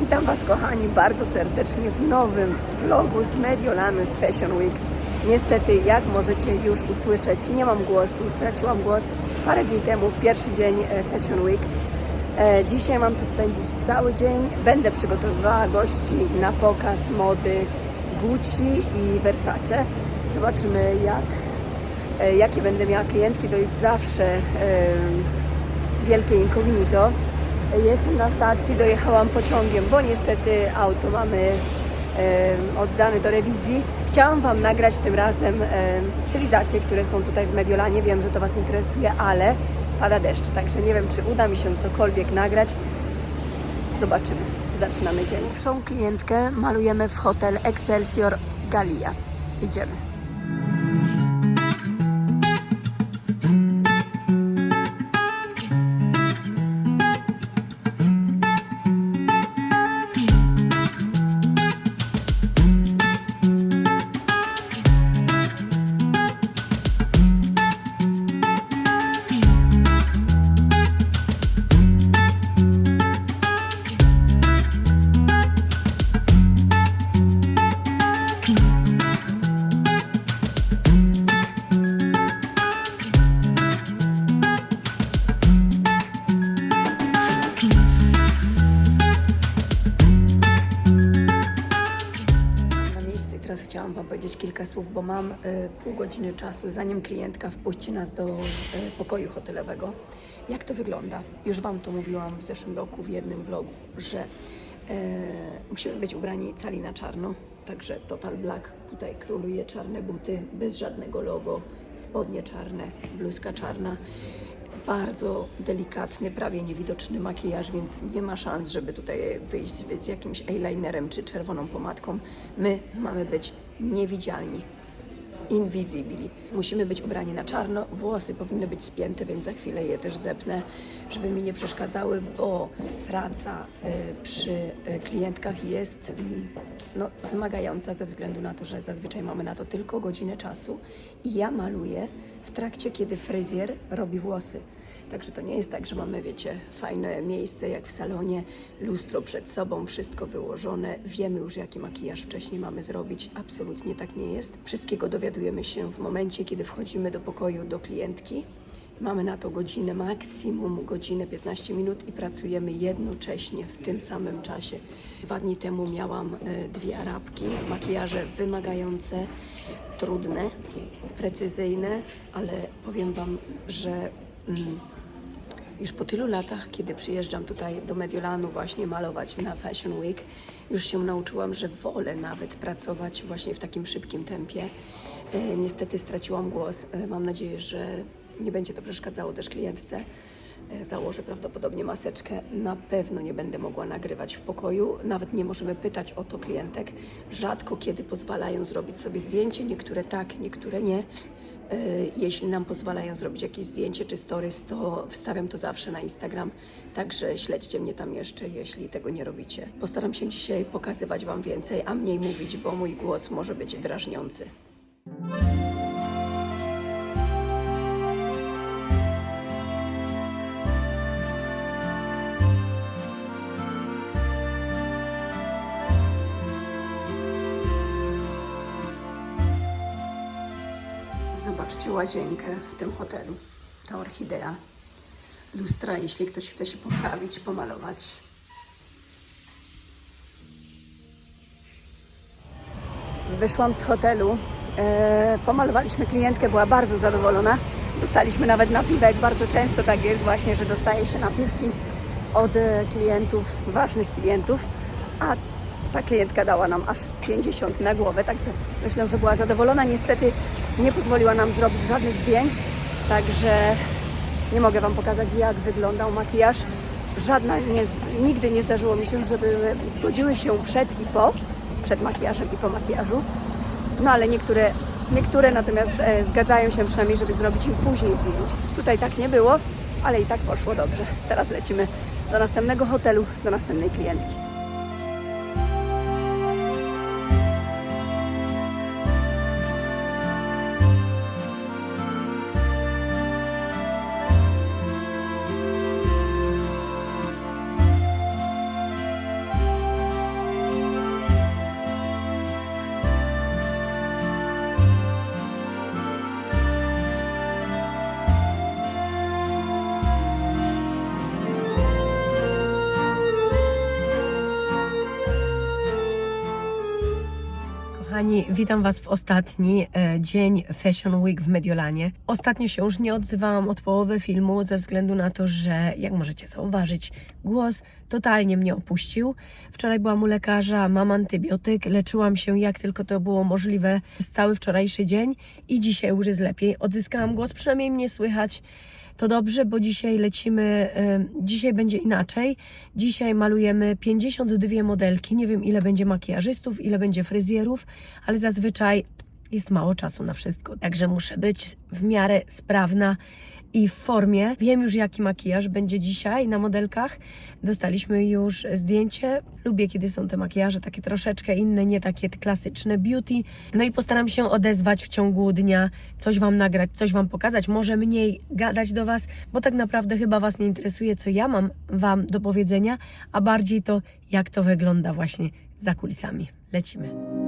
Witam Was kochani bardzo serdecznie w nowym vlogu z Mediolanu z Fashion Week. Niestety, jak możecie już usłyszeć, nie mam głosu, straciłam głos parę dni temu, w pierwszy dzień e, Fashion Week. E, Dzisiaj mam tu spędzić cały dzień. Będę przygotowywała gości na pokaz mody Gucci i Versace. Zobaczymy jak, e, jakie będę miała klientki. To jest zawsze wielkie incognito. Jestem na stacji, dojechałam pociągiem, bo niestety auto mamy oddane do rewizji. Chciałam Wam nagrać tym razem stylizacje, które są tutaj w Mediolanie. Wiem, że to Was interesuje, ale pada deszcz, także nie wiem, czy uda mi się cokolwiek nagrać. Zobaczymy. Zaczynamy dzień. Pierwszą klientkę malujemy w hotel Excelsior Galia. Idziemy. Bo mam e, pół godziny czasu, zanim klientka wpuści nas do e, pokoju hotelowego. Jak to wygląda? Już Wam to mówiłam w zeszłym roku w jednym vlogu, że e, musimy być ubrani cali na czarno, także Total Black, tutaj króluje czarne buty, bez żadnego logo, spodnie czarne, bluzka czarna bardzo delikatny, prawie niewidoczny makijaż, więc nie ma szans, żeby tutaj wyjść z jakimś eyelinerem czy czerwoną pomadką. My mamy być niewidzialni. Invisibili. Musimy być ubrani na czarno, włosy powinny być spięte, więc za chwilę je też zepnę, żeby mi nie przeszkadzały, bo praca y, przy y, klientkach jest mm, no, wymagająca ze względu na to, że zazwyczaj mamy na to tylko godzinę czasu i ja maluję w trakcie, kiedy fryzjer robi włosy. Także to nie jest tak, że mamy, wiecie, fajne miejsce jak w salonie, lustro przed sobą, wszystko wyłożone, wiemy już jaki makijaż wcześniej mamy zrobić. Absolutnie tak nie jest. Wszystkiego dowiadujemy się w momencie, kiedy wchodzimy do pokoju do klientki. Mamy na to godzinę, maksimum godzinę 15 minut i pracujemy jednocześnie w tym samym czasie. Dwa dni temu miałam e, dwie arabki, makijaże wymagające, trudne, precyzyjne, ale powiem Wam, że mm, już po tylu latach, kiedy przyjeżdżam tutaj do Mediolanu właśnie malować na Fashion Week, już się nauczyłam, że wolę nawet pracować właśnie w takim szybkim tempie. E, niestety straciłam głos. E, mam nadzieję, że nie będzie to przeszkadzało też klientce. E, Założę prawdopodobnie maseczkę. Na pewno nie będę mogła nagrywać w pokoju. Nawet nie możemy pytać o to klientek. Rzadko kiedy pozwalają zrobić sobie zdjęcie. Niektóre tak, niektóre nie. E, Jeśli nam pozwalają zrobić jakieś zdjęcie czy stories, to wstawiam to zawsze na Instagram. Także śledźcie mnie tam jeszcze, jeśli tego nie robicie. Postaram się dzisiaj pokazywać Wam więcej, a mniej mówić, bo mój głos może być drażniący. Łazienkę w tym hotelu. Ta orchidea. Lustra, jeśli ktoś chce się poprawić, pomalować. Wyszłam z hotelu. E, pomalowaliśmy klientkę, była bardzo zadowolona. Dostaliśmy nawet napiwek. Bardzo często tak jest właśnie, że dostaje się napiwki od e, klientów, ważnych klientów, a ta klientka dała nam aż 50 na głowę, także myślę, że była zadowolona. Niestety nie pozwoliła nam zrobić żadnych zdjęć, także nie mogę Wam pokazać, jak wyglądał makijaż. Żadna, nie, nigdy nie zdarzyło mi się, żeby zgodziły się przed i po, przed makijażem i po makijażu. No ale niektóre, niektóre natomiast e, zgadzają się przynajmniej, żeby zrobić im później zdjęć. Tutaj tak nie było, ale i tak poszło dobrze. Teraz lecimy do następnego hotelu, do następnej klientki. Kochani, witam Was w ostatni e, dzień Fashion Week w Mediolanie. Ostatnio się już nie odzywałam od połowy filmu ze względu na to, że jak możecie zauważyć, głos totalnie mnie opuścił. Wczoraj byłam u lekarza, mam antybiotyk, leczyłam się jak tylko to było możliwe z cały wczorajszy dzień i dzisiaj już jest lepiej. Odzyskałam głos, przynajmniej mnie słychać. To dobrze, bo dzisiaj lecimy, dzisiaj będzie inaczej. Dzisiaj malujemy 52 modelki. Nie wiem, ile będzie makijażystów, ile będzie fryzjerów, ale zazwyczaj jest mało czasu na wszystko. Także muszę być w miarę sprawna i w formie. Wiem już, jaki makijaż będzie dzisiaj na modelkach. Dostaliśmy już zdjęcie. Lubię, kiedy są te makijaże takie troszeczkę inne, nie takie klasyczne beauty. No i postaram się odezwać w ciągu dnia, coś Wam nagrać, coś Wam pokazać, może mniej gadać do Was, bo tak naprawdę chyba Was nie interesuje, co ja mam Wam do powiedzenia, a bardziej to, jak to wygląda właśnie za kulisami. Lecimy.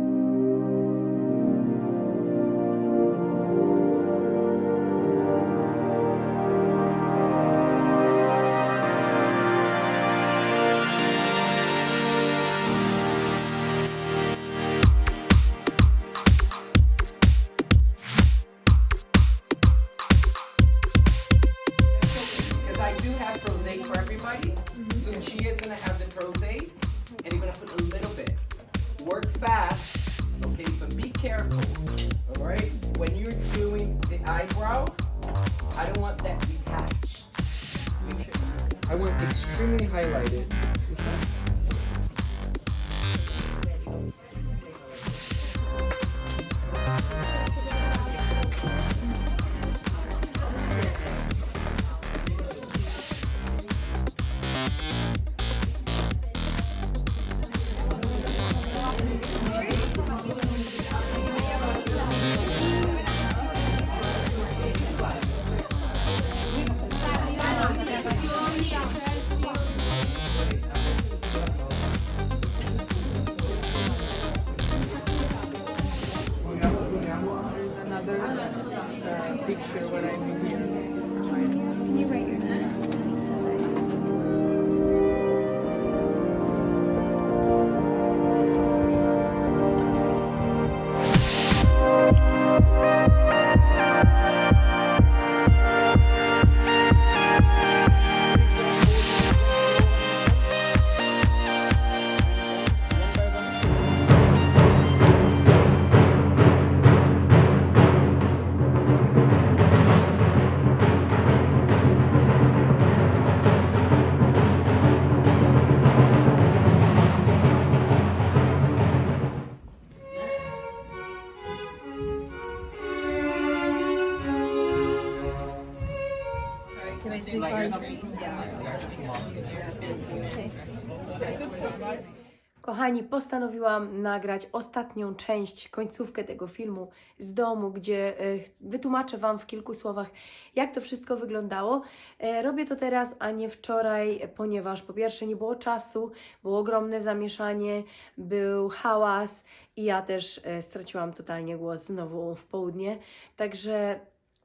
Postanowiłam nagrać ostatnią część, końcówkę tego filmu z domu, gdzie e, wytłumaczę Wam w kilku słowach, jak to wszystko wyglądało. E, Robię to teraz, a nie wczoraj, ponieważ po pierwsze nie było czasu, było ogromne zamieszanie, był hałas i ja też e, straciłam totalnie głos znowu w południe. Także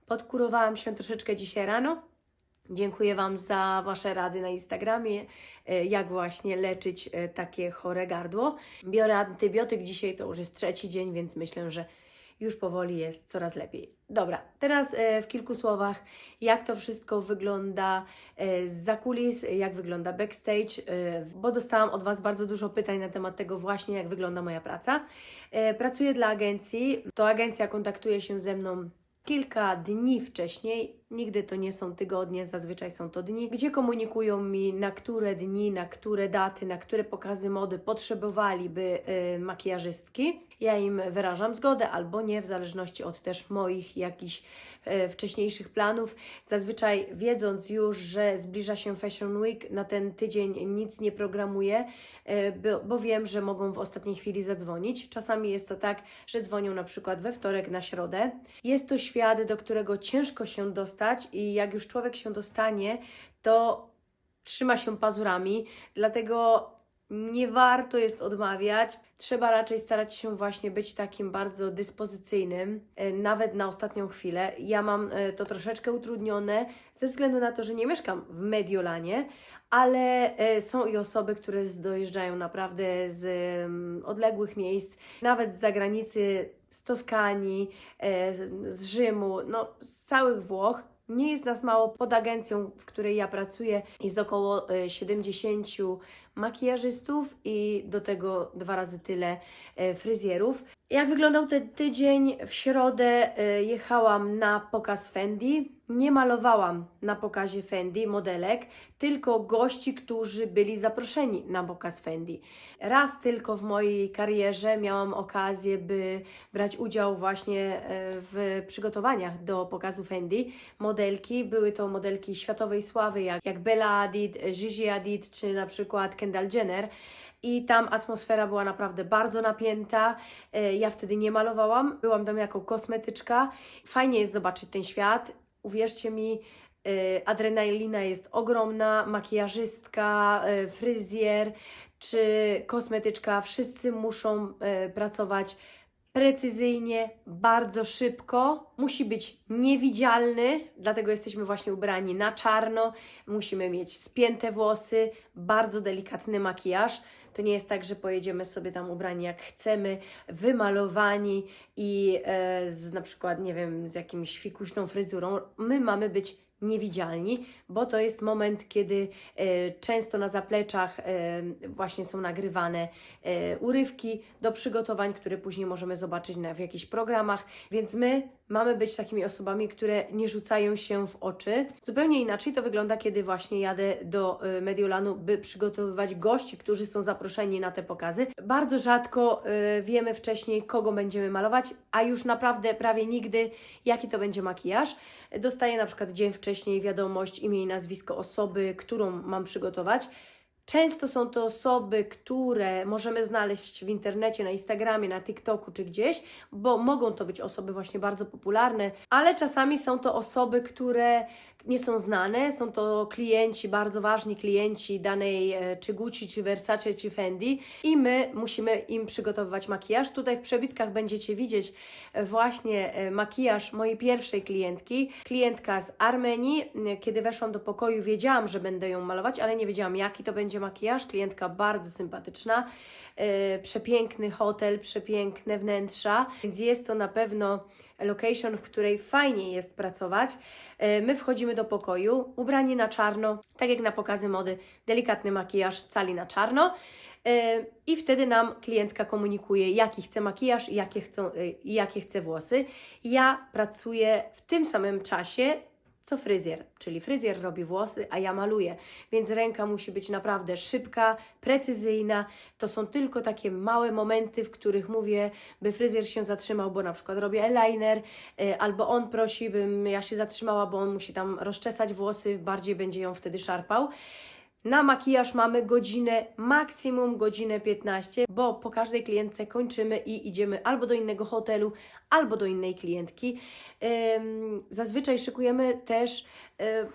podkurowałam się troszeczkę dzisiaj rano. Dziękuję Wam za Wasze rady na Instagramie, e, jak właśnie leczyć e, takie chore gardło. Biorę antybiotyk dzisiaj, to już jest trzeci dzień, więc myślę, że już powoli jest coraz lepiej. Dobra, teraz e, w kilku słowach, jak to wszystko wygląda za kulis, jak wygląda backstage, bo dostałam od Was bardzo dużo pytań na temat tego właśnie, jak wygląda moja praca. Pracuję dla agencji, to agencja kontaktuje się ze mną kilka dni wcześniej, nigdy to nie są tygodnie, zazwyczaj są to dni, gdzie komunikują mi, na które dni, na które daty, na które pokazy mody potrzebowaliby y, makijażystki. Ja im wyrażam zgodę albo nie, w zależności od też moich jakichś y, wcześniejszych planów. Zazwyczaj wiedząc już, że zbliża się Fashion Week, na ten tydzień nic nie programuję, y, bo, wiem, że mogą w ostatniej chwili zadzwonić. Czasami jest to tak, że dzwonią na przykład we wtorek na środę. Jest to świat, do którego ciężko się dostać i jak już człowiek się dostanie, to trzyma się pazurami, dlatego nie warto jest odmawiać. Trzeba raczej starać się właśnie być takim bardzo dyspozycyjnym, e, nawet na ostatnią chwilę. Ja mam e, to troszeczkę utrudnione ze względu na to, że nie mieszkam w Mediolanie, ale e, są i osoby, które dojeżdżają naprawdę z mm, odległych miejsc, nawet z zagranicy, z Toskanii, z- Rzymu, no z całych Włoch. Nie jest nas mało. Pod agencją, w której ja pracuję, jest około e, 70 makijażystów i do tego dwa razy tyle e, fryzjerów. Jak wyglądał ten tydzień? W środę e, jechałam na pokaz Fendi. Nie malowałam na pokazie Fendi modelek, tylko gości, którzy byli zaproszeni na pokaz Fendi. Raz tylko w mojej karierze miałam okazję, by brać udział właśnie e, w przygotowaniach do pokazu Fendi. Modelki, były to modelki światowej sławy, jak, jak Bella Hadid, Gigi Hadid, czy na przykład Kendall Jenner. I tam atmosfera była naprawdę bardzo napięta. E, Ja wtedy nie malowałam, byłam tam jako kosmetyczka. Fajnie jest zobaczyć ten świat. Uwierzcie mi, e, adrenalina jest ogromna, makijażystka, e, fryzjer czy kosmetyczka, wszyscy muszą pracować precyzyjnie, bardzo szybko. Musi być niewidzialny, dlatego jesteśmy właśnie ubrani na czarno. Musimy mieć spięte włosy, bardzo delikatny makijaż. To nie jest tak, że pojedziemy sobie tam ubrani jak chcemy, wymalowani i e, z na przykład, nie wiem, z jakimś fikuśną fryzurą. My mamy być niewidzialni, bo to jest moment, kiedy e, często na zapleczach e, właśnie są nagrywane e, urywki do przygotowań, które później możemy zobaczyć w jakichś programach, więc my mamy być takimi osobami, które nie rzucają się w oczy. Zupełnie inaczej to wygląda, kiedy właśnie jadę do Mediolanu, by przygotowywać gości, którzy są zaproszeni na te pokazy. Bardzo rzadko wiemy wcześniej, kogo będziemy malować, a już naprawdę prawie nigdy, jaki to będzie makijaż. Dostaję na przykład dzień wcześniej wiadomość, imię i nazwisko osoby, którą mam przygotować. Często są to osoby, które możemy znaleźć w internecie, na Instagramie, na TikToku czy gdzieś, bo mogą to być osoby właśnie bardzo popularne, ale czasami są to osoby, które nie są znane, są to klienci, bardzo ważni klienci danej e, czy Gucci, czy Versace, czy Fendi i my musimy im przygotowywać makijaż. Tutaj w przebitkach będziecie widzieć e, właśnie e, makijaż mojej pierwszej klientki, klientka z Armenii. Kiedy weszłam do pokoju, wiedziałam, że będę ją malować, ale nie wiedziałam, jaki to będzie makijaż. Klientka bardzo sympatyczna, przepiękny hotel, przepiękne wnętrza, więc jest to na pewno location, w której fajnie jest pracować. E, My wchodzimy do pokoju, ubrani na czarno, tak jak na pokazy mody, delikatny makijaż, cali na czarno. E, I wtedy nam klientka komunikuje, jaki chce makijaż i jakie, e, jakie chce włosy. Ja pracuję w tym samym czasie, co fryzjer, czyli fryzjer robi włosy, a ja maluję, więc ręka musi być naprawdę szybka, precyzyjna. To są tylko takie małe momenty, w których mówię, by fryzjer się zatrzymał, bo na przykład robię eyeliner, y, albo on prosi, bym ja się zatrzymała, bo on musi tam rozczesać włosy, bardziej będzie ją wtedy szarpał. Na makijaż mamy godzinę, maksimum godzinę 15, bo po każdej klientce kończymy i idziemy albo do innego hotelu, albo do innej klientki. Zazwyczaj szykujemy też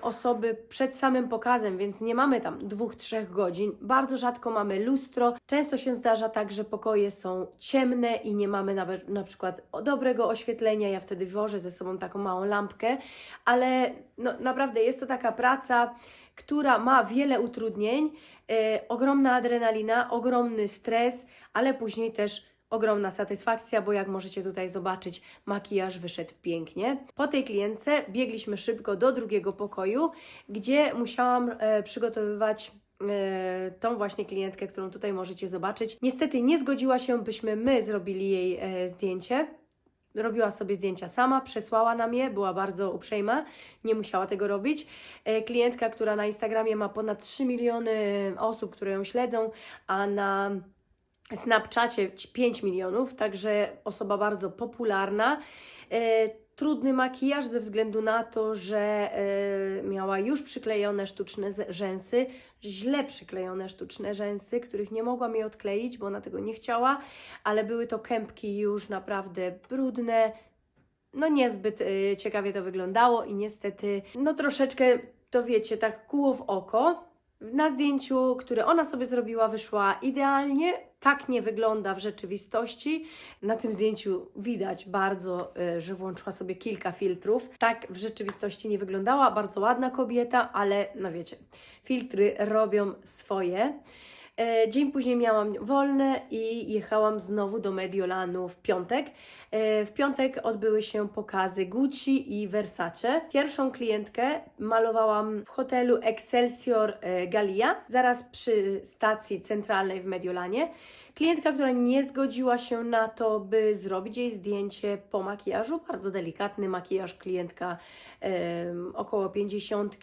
osoby przed samym pokazem, więc nie mamy tam dwóch, trzech godzin. Bardzo rzadko mamy lustro. Często się zdarza tak, że pokoje są ciemne i nie mamy na, na przykład dobrego oświetlenia. Ja wtedy wożę ze sobą taką małą lampkę, ale no, naprawdę jest to taka praca, która ma wiele utrudnień, e, ogromna adrenalina, ogromny stres, ale później też ogromna satysfakcja, bo jak możecie tutaj zobaczyć, makijaż wyszedł pięknie. Po tej klientce biegliśmy szybko do drugiego pokoju, gdzie musiałam e, przygotowywać e, tą właśnie klientkę, którą tutaj możecie zobaczyć. Niestety nie zgodziła się, byśmy my zrobili jej e, zdjęcie. Robiła sobie zdjęcia sama, przesłała nam je, była bardzo uprzejma, nie musiała tego robić. E, Klientka, która na Instagramie ma ponad 3 miliony osób, które ją śledzą, a na Snapchacie 5 milionów, także osoba bardzo popularna. E, Trudny makijaż ze względu na to, że e, miała już przyklejone sztuczne rzęsy, źle przyklejone sztuczne rzęsy, których nie mogłam jej odkleić, bo ona tego nie chciała, ale były to kępki już naprawdę brudne, no niezbyt y, ciekawie to wyglądało i niestety, no troszeczkę, to wiecie, tak kuło w oko. Na zdjęciu, które ona sobie zrobiła, wyszła idealnie. Tak nie wygląda w rzeczywistości. Na tym zdjęciu widać bardzo, y, że włączyła sobie kilka filtrów. Tak w rzeczywistości nie wyglądała. Bardzo ładna kobieta, ale no wiecie, filtry robią swoje. E, Dzień później miałam wolne i jechałam znowu do Mediolanu w piątek. E, W piątek odbyły się pokazy Gucci i Versace. Pierwszą klientkę malowałam w hotelu Excelsior e, Gallia, zaraz przy stacji centralnej w Mediolanie. Klientka, która nie zgodziła się na to, by zrobić jej zdjęcie po makijażu, bardzo delikatny makijaż, klientka około 50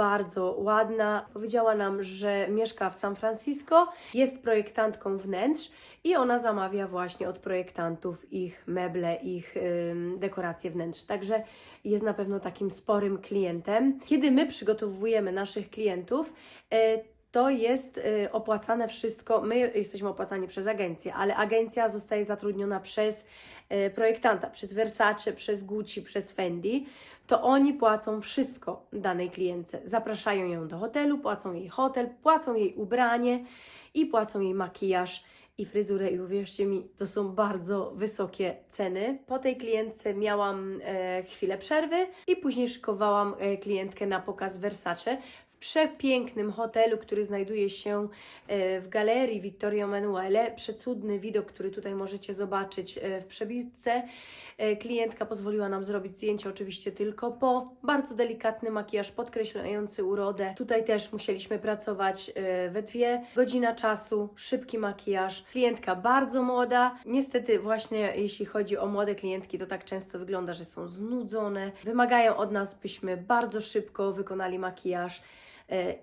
bardzo ładna. Powiedziała nam, że mieszka w San Francisco, jest projektantką wnętrz i ona zamawia właśnie od projektantów ich meble, ich ym, dekoracje wnętrz. Także jest na pewno takim sporym klientem. Kiedy my przygotowujemy naszych klientów, e, to jest e, opłacane wszystko. My jesteśmy opłacani przez agencję, ale agencja zostaje zatrudniona przez e, projektanta, przez Versace, przez Gucci, przez Fendi. To oni płacą wszystko danej klientce. Zapraszają ją do hotelu, płacą jej hotel, płacą jej ubranie i płacą jej makijaż i fryzurę. I uwierzcie mi, to są bardzo wysokie ceny. Po tej klientce miałam e, chwilę przerwy i później szykowałam e, klientkę na pokaz Versace przepięknym hotelu, który znajduje się e, w galerii Vittorio Emanuele. Przecudny widok, który tutaj możecie zobaczyć e, w przebitce. E, Klientka pozwoliła nam zrobić zdjęcie oczywiście tylko po. Bardzo delikatny makijaż podkreślający urodę. Tutaj też musieliśmy pracować we dwie. Godzina czasu, szybki makijaż. Klientka bardzo młoda. Niestety właśnie jeśli chodzi o młode klientki, to tak często wygląda, że są znudzone. Wymagają od nas, byśmy bardzo szybko wykonali makijaż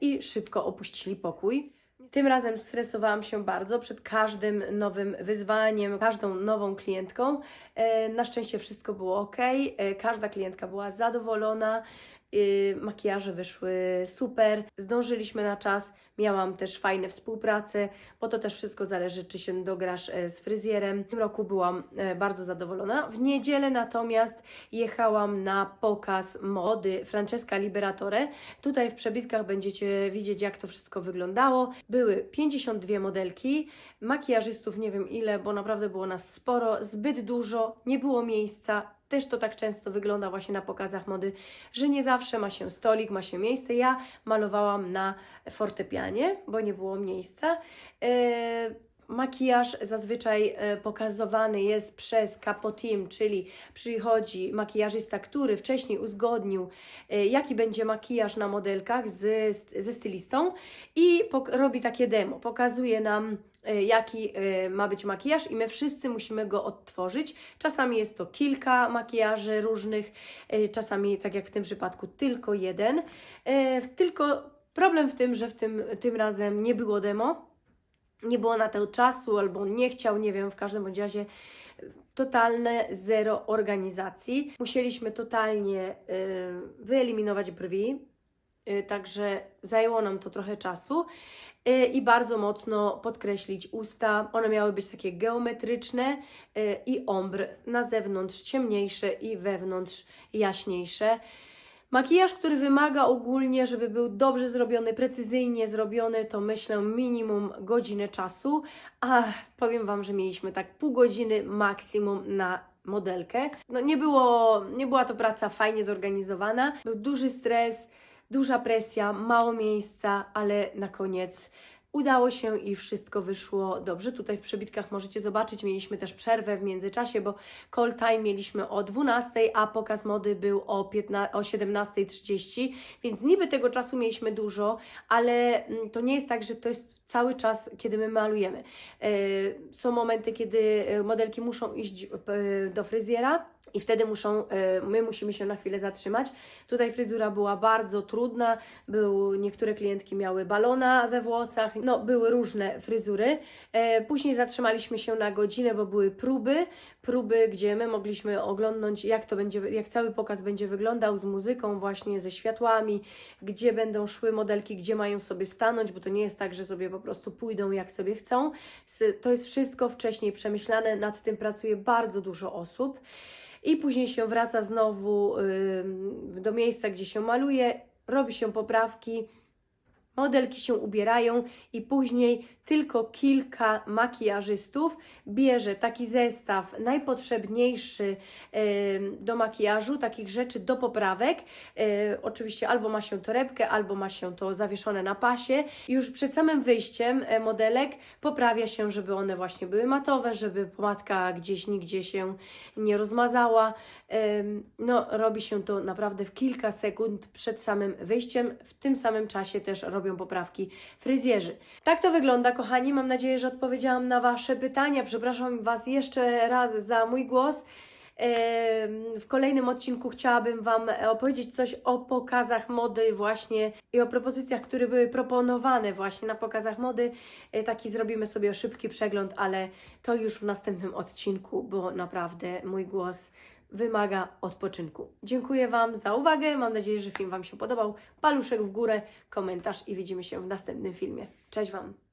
i szybko opuścili pokój. Tym razem stresowałam się bardzo przed każdym nowym wyzwaniem, każdą nową klientką. E, Na szczęście wszystko było ok, e, każda klientka była zadowolona, e, makijaże wyszły super, zdążyliśmy na czas. Miałam też fajne współprace, bo to też wszystko zależy, czy się dograsz e, z fryzjerem. W tym roku byłam e, bardzo zadowolona. W niedzielę natomiast jechałam na pokaz mody Francesca Liberatore. Tutaj w przebitkach będziecie widzieć, jak to wszystko wyglądało. Były 52 modelki, makijażystów nie wiem ile, bo naprawdę było nas sporo, zbyt dużo, nie było miejsca. Też to tak często wygląda właśnie na pokazach mody, że nie zawsze ma się stolik, ma się miejsce. Ja malowałam na fortepianie, bo nie było miejsca. E, Makijaż zazwyczaj e, pokazywany jest przez capo team, czyli przychodzi makijażysta, który wcześniej uzgodnił, e, jaki będzie makijaż na modelkach z, ze stylistą i robi takie demo. Pokazuje nam, jaki ma być makijaż, i my wszyscy musimy go odtworzyć. Czasami jest to kilka makijaży różnych, czasami, tak jak w tym przypadku, tylko jeden. Tylko problem w tym, że w tym, tym razem nie było demo nie było na to czasu, albo nie chciał, nie wiem, w każdym bądź razie totalne zero organizacji. Musieliśmy totalnie y, wyeliminować brwi, y, także zajęło nam to trochę czasu y, i bardzo mocno podkreślić usta. One miały być takie geometryczne y, i ombre, na zewnątrz ciemniejsze i wewnątrz jaśniejsze. Makijaż, który wymaga ogólnie, żeby był dobrze zrobiony, precyzyjnie zrobiony, to myślę minimum godzinę czasu, a powiem Wam, że mieliśmy tak pół godziny maksimum na modelkę. No nie, było, nie była to praca fajnie zorganizowana, był duży stres, duża presja, mało miejsca, ale na koniec udało się i wszystko wyszło dobrze. Tutaj w przebitkach możecie zobaczyć, mieliśmy też przerwę w międzyczasie, bo call time mieliśmy o 12, a pokaz mody był o, 15, o 17.30, więc niby tego czasu mieliśmy dużo, ale mm, to nie jest tak, że to jest cały czas, kiedy my malujemy. E, Są momenty, kiedy e, modelki muszą iść e, do fryzjera i wtedy muszą, e, my musimy się na chwilę zatrzymać. Tutaj fryzura była bardzo trudna, był, niektóre klientki miały balona we włosach, no były różne fryzury. E, Później zatrzymaliśmy się na godzinę, bo były próby, próby, gdzie my mogliśmy oglądnąć, jak to będzie, jak cały pokaz będzie wyglądał z muzyką, właśnie ze światłami, gdzie będą szły modelki, gdzie mają sobie stanąć, bo to nie jest tak, że sobie po prostu pójdą jak sobie chcą. To jest wszystko wcześniej przemyślane, nad tym pracuje bardzo dużo osób. I później się wraca znowu do miejsca, gdzie się maluje, robi się poprawki. Modelki się ubierają i później tylko kilka makijażystów bierze taki zestaw najpotrzebniejszy do makijażu, takich rzeczy do poprawek. E, oczywiście albo ma się torebkę, albo ma się to zawieszone na pasie. Już przed samym wyjściem e, modelek poprawia się, żeby one właśnie były matowe, żeby pomadka gdzieś nigdzie się nie rozmazała. No, robi się to naprawdę w kilka sekund przed samym wyjściem. W tym samym czasie też robią poprawki fryzjerzy. Tak to wygląda, kochani. Mam nadzieję, że odpowiedziałam na Wasze pytania. Przepraszam Was jeszcze raz za mój głos. W kolejnym odcinku chciałabym Wam opowiedzieć coś o pokazach mody właśnie i o propozycjach, które były proponowane właśnie na pokazach mody. E, Taki zrobimy sobie szybki przegląd, ale to już w następnym odcinku, bo naprawdę mój głos wymaga odpoczynku. Dziękuję Wam za uwagę. Mam nadzieję, że film Wam się podobał. Paluszek w górę, komentarz i widzimy się w następnym filmie. Cześć Wam!